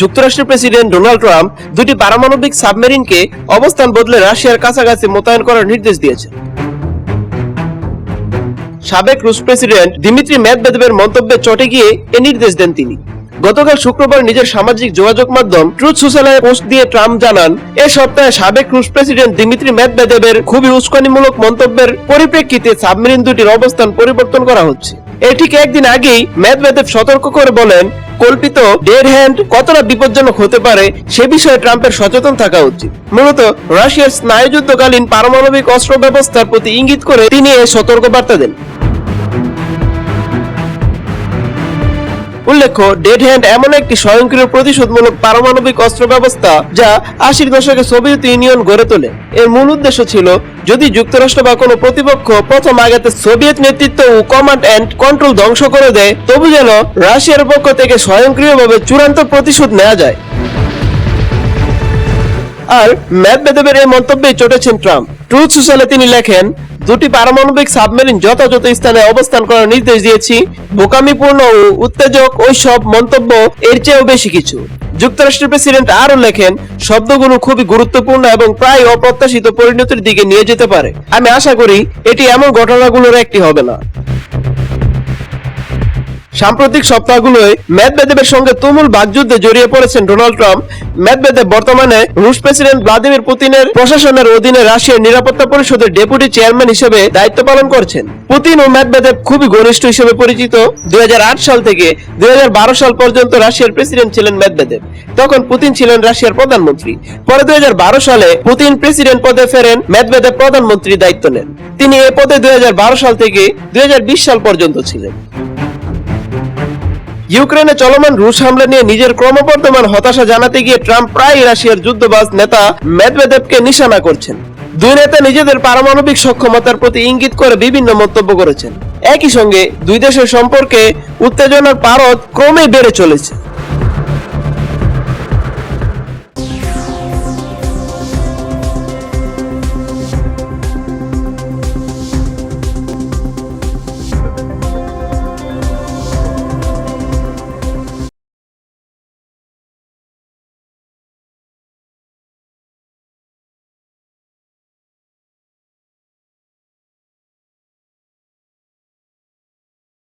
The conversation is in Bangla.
যুক্তরাষ্ট্রের প্রেসিডেন্ট ডোনাল্ড ট্রাম্প দুটি পারমাণবিক সাবমেরিনকে অবস্থান বদলে রাশিয়ার কাছাকাছি মোতায়েন করার নির্দেশ দিয়েছে সাবেক রুশ প্রেসিডেন্ট দিমিত্রি মেদভেদেবের মন্তব্যে চটে গিয়ে এ নির্দেশ দেন তিনি। গতকাল শুক্রবার নিজের সামাজিক যোগাযোগ মাধ্যম ট্রুথ সোশ্যালে পোস্ট দিয়ে ট্রাম্প জানান, এ সপ্তাহে সাবেক রুশ প্রেসিডেন্ট দিমিত্রি মেদভেদেবের খুবই উস্কানিমূলক মন্তব্যের পরিপ্রেক্ষিতে সাবমেরিন দুটির অবস্থান পরিবর্তন করা হচ্ছে। এর ঠিক একদিন আগেই মেদভেদেব সতর্ক করে বলেন, কল্পিত ডেড হ্যান্ড কতটা বিপজ্জনক হতে পারে সে বিষয়ে ট্রাম্পের সচেতন থাকা উচিত। মূলত রাশিয়ার স্নায়ুযুদ্ধকালীন পারমাণবিক অস্ত্র ব্যবস্থার প্রতি ইঙ্গিত করে তিনি এ সতর্কবার্তা দেন। উল্লেখ্য ডেড হ্যান্ড এমন একটি স্বয়ংক্রিয় প্রতিশোধমূলক পারমাণবিক অস্ত্র ব্যবস্থা যা আশির দশকে সোভিয়েত ইউনিয়ন গড়ে তোলে। এর মূল উদ্দেশ্য ছিল, যদি যুক্তরাষ্ট্র বা কোনো প্রতিপক্ষ প্রথম আঘাতে সোভিয়েত নেতৃত্ব ও কমান্ড অ্যান্ড কন্ট্রোল ধ্বংস করে দেয়, তবু যেন রাশিয়ার পক্ষ থেকে স্বয়ংক্রিয়ভাবে চূড়ান্ত প্রতিশোধ নেওয়া যায়। আর ম্যাদভেদেবের এই মন্তব্যে চটেছেন ট্রাম্প। ট্রুথ সোশ্যালে তিনি লেখেন, দুটি পারমাণবিক সাবমেরিন যথাযথ স্থানে অবস্থান করার নির্দেশ দিয়েছি। বোকামিপূর্ণ ও উত্তেজক ওই সব মন্তব্য এর চেয়েও বেশি কিছু। যুক্তরাষ্ট্রের প্রেসিডেন্ট আরও লেখেন, শব্দগুলো খুবই গুরুত্বপূর্ণ এবং প্রায় অপ্রত্যাশিত পরিণতির দিকে নিয়ে যেতে পারে। আমি আশা করি, এটি এমন ঘটনাগুলোর একটি হবে না। সাম্প্রতিক সপ্তাহগুলোয় মেদভেদেবের সঙ্গে তুমুল বাগযুদ্ধে জড়িয়ে পড়েছেন ডোনাল্ড ট্রাম্প। মেদভেদেব বর্তমানে রুশ প্রেসিডেন্ট ভ্লাদিমির পুতিনের প্রশাসনের অধীনে রাশিয়ার নিরাপত্তা পরিষদের ডেপুটি চেয়ারম্যান হিসেবে দায়িত্ব পালন করছেন। পুতিন ও মেদভেদেব খুবই ঘনিষ্ঠ হিসেবে পরিচিত। দুই হাজার আট সাল থেকে দুই হাজার বারো সাল পর্যন্ত রাশিয়ার প্রেসিডেন্ট ছিলেন মেদভেদেব তখন পুতিন ছিলেন রাশিয়ার প্রধানমন্ত্রী। পরে দুই হাজার বারো সালে পুতিন প্রেসিডেন্ট পদে ফেরেন মেদভেদেব প্রধানমন্ত্রীর দায়িত্ব নেন। তিনি এ পদে দুই হাজার বারো সাল থেকে দুই হাজার বিশ সাল পর্যন্ত ছিলেন। ইউক্রেনে চলমান রুশ হামলা নিয়ে নিজের ক্রমবর্ধমান হতাশা জানাতে গিয়ে ট্রাম্প প্রায় রাশিয়ার যুদ্ধবাজ নেতা মেদভেদেবকে নিশানা করছেন। দুই নেতা নিজেদের পারমাণবিক সক্ষমতার প্রতি ইঙ্গিত করে বিভিন্ন মন্তব্য করেছেন। একই সঙ্গে দুই দেশের সম্পর্কে উত্তেজনার পারদ ক্রমেই বেড়ে চলেছে।